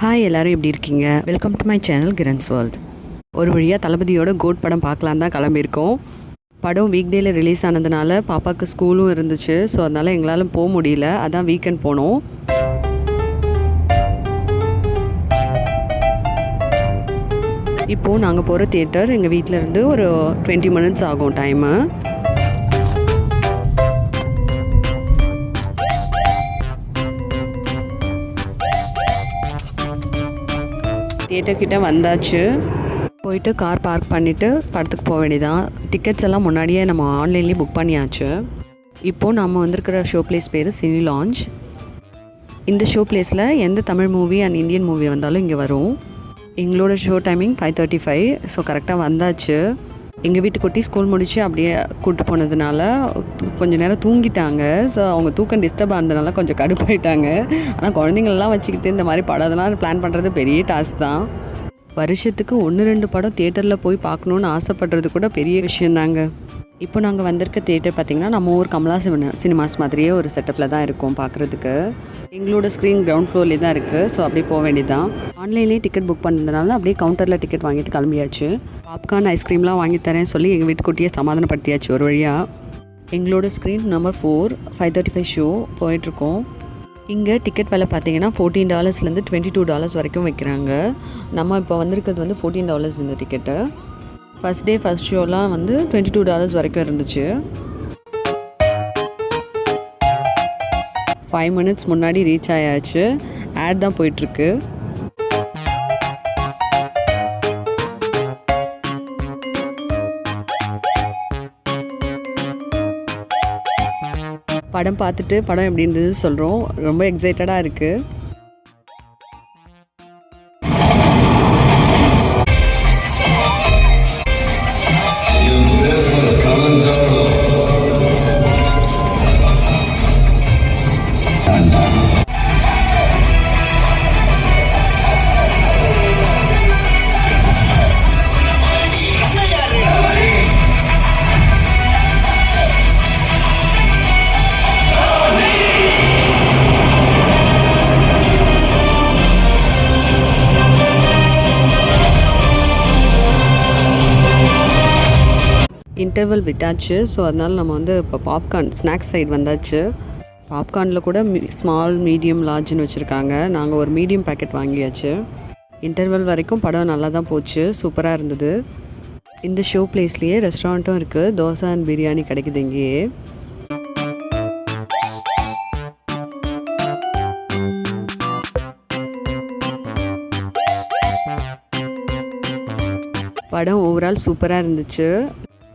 Hi எல்லோரும் எப்படி இருக்கீங்க? Welcome to my channel Kiran's world ஒரு வழியாக தளபதியோட கோட் படம் பார்க்கலாம் தான் கிளம்பியிருக்கோம். படம் வீக் டேயில் ரிலீஸ் ஆனதுனால பாப்பாவுக்கு ஸ்கூலும் இருந்துச்சு. ஸோ அதனால் எங்களால் போக முடியல. அதான் வீக்கெண்ட் போனோம். இப்போது நாங்கள் போகிற தியேட்டர் எங்கள் வீட்டில் இருந்து ஒரு டுவெண்ட்டி மினிட்ஸ் ஆகும் டைமு தியேட்டர் கிட்டே வந்தாச்சு. போயிட்டு கார் பார்க் பண்ணிவிட்டு படத்துக்கு போக வேண்டியதான் டிக்கெட்ஸ் எல்லாம் முன்னாடியே நம்ம ஆன்லைன்லேயே புக் பண்ணியாச்சு. இப்போது நம்ம வந்திருக்கிற ஷோ பிளேஸ் பேர் சினி லான்ச் இந்த ஷோ பிளேஸில் எந்த Tamil movie and Indian movie வந்தாலும் இங்கே வரும். எங்களோட show timing five thirty five so கரெக்டாக வந்தாச்சு. எங்கள் வீட்டு குட்டி ஸ்கூல் முடித்து அப்படியே கூப்பிட்டு போனதுனால கொஞ்சம் நேரம் தூங்கிட்டாங்க. ஸோ அவங்க தூக்கம் டிஸ்டர்ப் ஆனதுனால கொஞ்சம் கடுப்பாயிட்டாங்க. ஆனால் குழந்தைங்களெலாம் வச்சுக்கிட்டு இந்த மாதிரி படம் அதெல்லாம் பிளான் பண்ணுறது பெரிய டாஸ்க் தான். வருஷத்துக்கு ஒன்று ரெண்டு படம் தியேட்டரில் போய் பார்க்கணுன்னு ஆசைப்படுறது கூட பெரிய விஷயந்தாங்க. இப்போ நாங்கள் வந்திருக்க தியேட்டர் பார்த்திங்கன்னா நம்ம ஊர் கமலா சினிமாஸ் மாதிரியே ஒரு செட்டப்பில் தான் இருக்கும் பார்க்குறதுக்கு எங்களோட ஸ்க்ரீன் கிரவுண்ட் ஃப்ளோர்லேயே தான் இருக்குது ஸோ அப்படியே போக வேண்டியதான் ஆன்லைன்லேயே டிக்கெட் புக் பண்ணதுனால அப்படியே கவுண்டரில் டிக்கெட் வாங்கிட்டு கிளம்பியாச்சு. பாப்கார்ன் ஐஸ்கிரீம்லாம் வாங்கி தரேன் சொல்லி எங்கள் வீட்டுக்குட்டியே சமாதானப்படுத்தியாச்சு ஒரு வழியாக எங்களோட screen number four five thirty five show போயிட்டுருக்கோம். இங்கே டிக்கெட் விலை பார்த்தீங்கன்னா ஃபோர்டீன் டாலர்ஸ்லேருந்து டுவெண்ட்டி டூ டாலர்ஸ் வரைக்கும் வைக்கிறாங்க நம்ம இப்போ வந்திருக்கிறது வந்து ஃபோர்டீன் டாலர்ஸ் இந்த டிக்கெட்டு ஃபஸ்ட் டே ஃபஸ்ட் ஷோலாம் வந்து டுவெண்ட்டி டூ டாலர்ஸ் வரைக்கும் இருந்துச்சு. ஃபைவ் மினிட்ஸ் முன்னாடி ரீச் ஆயாச்சு. ஆட் தான் போயிட்டுருக்கு. படம் பார்த்துட்டு படம் எப்படி இருந்தது சொல்கிறோம் ரொம்ப எக்ஸைட்டடாக இருக்குது இன்டர்வல் விட்டாச்சு. ஸோ அதனால் நம்ம வந்து இப்போ பாப்கார்ன் ஸ்நாக்ஸ் சைடு வந்தாச்சு. பாப்கார்னில் கூட ஸ்மால் மீடியம் லார்ஜ்னு வச்சுருக்காங்க. நாங்கள் ஒரு மீடியம் பேக்கெட் வாங்கியாச்சு. இன்டர்வல் வரைக்கும் படம் நல்லா தான் போச்சு. சூப்பராக இருந்தது. இந்த ஷோ பிளேஸ்லேயே ரெஸ்டாரண்ட்டும் இருக்குது தோசை அண்ட் பிரியாணி கிடைக்குது இங்கேயே. படம் ஓவரால் சூப்பராக இருந்துச்சு.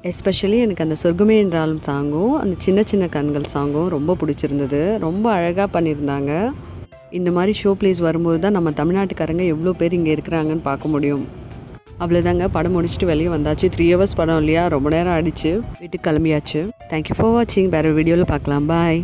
எஸ்பெஷலி எனக்கு அந்த சொர்க்கமே என்றாலும் சாங்கும் அந்த சின்ன சின்ன கண்கள் சாங்கும் ரொம்ப பிடிச்சிருந்தது. ரொம்ப அழகாக பண்ணியிருந்தாங்க. இந்த மாதிரி ஷோ பிளேஸ் வரும்போது தான் நம்ம தமிழ்நாட்டுக்காரங்க எவ்வளோ பேர் இங்கே இருக்கிறாங்கன்னு பார்க்க முடியும். அவ்வளோதாங்க படம் முடிச்சுட்டு வெளியே வந்தாச்சு. த்ரீ ஹவர்ஸ் படம் இல்லையா? ரொம்ப நேரம் ஆடிச்சு வீட்டுக்கு கிளம்பியாச்சு. தேங்க்யூ ஃபார் வாட்சிங் வேறு வீடியோவில் பார்க்கலாம். பாய்